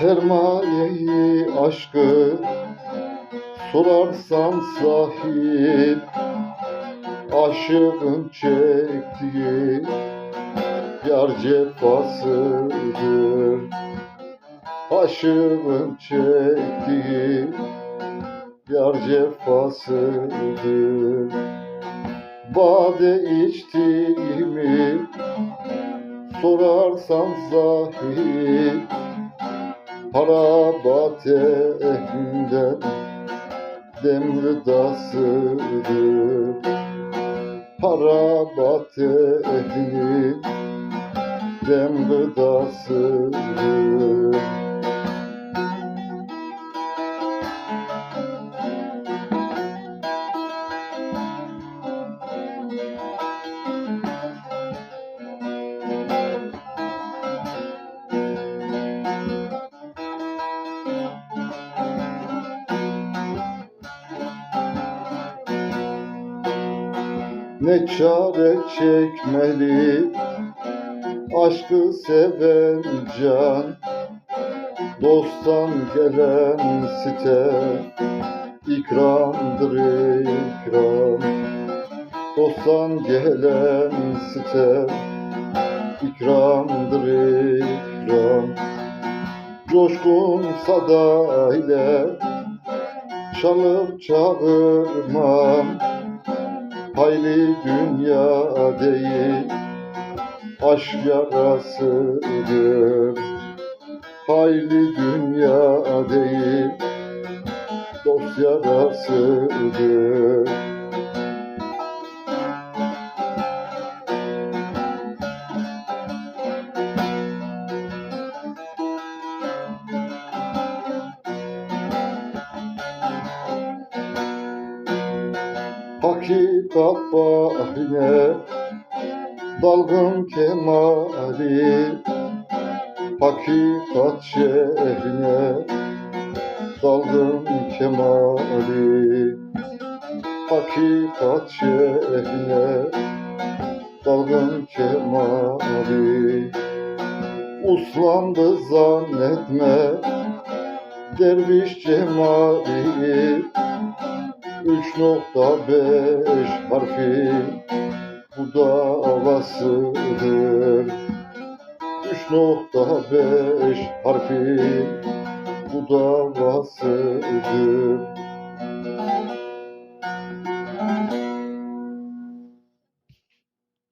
Sermayeyi aşkı sorarsan sahip Aşığın çektiği yar cefasıdır Aşığın çektiği yar cefasıdır Bade içtiğimi sorarsan zahir Para bate ehlinden demridasıdır Para bate ehlinin demridasıdır Ne çare çekmeli aşkı seven can Dosttan gelen site ikramdır ikram. Dosttan gelen site ikramdır ikram. Coşkun sada ile çalıp çağırmam Hayli dünya değil aşk yarasıdır Hayli dünya değil dost yarasıdır Hakikat bahine dalgın kemali Hakikat şehrine dalgın kemali Hakikat şehrine dalgın kemali. Uslandı zannetme derviş cemali Üç nokta beş harfi bu davasıdır. Üç nokta beş harfi bu davasıdır.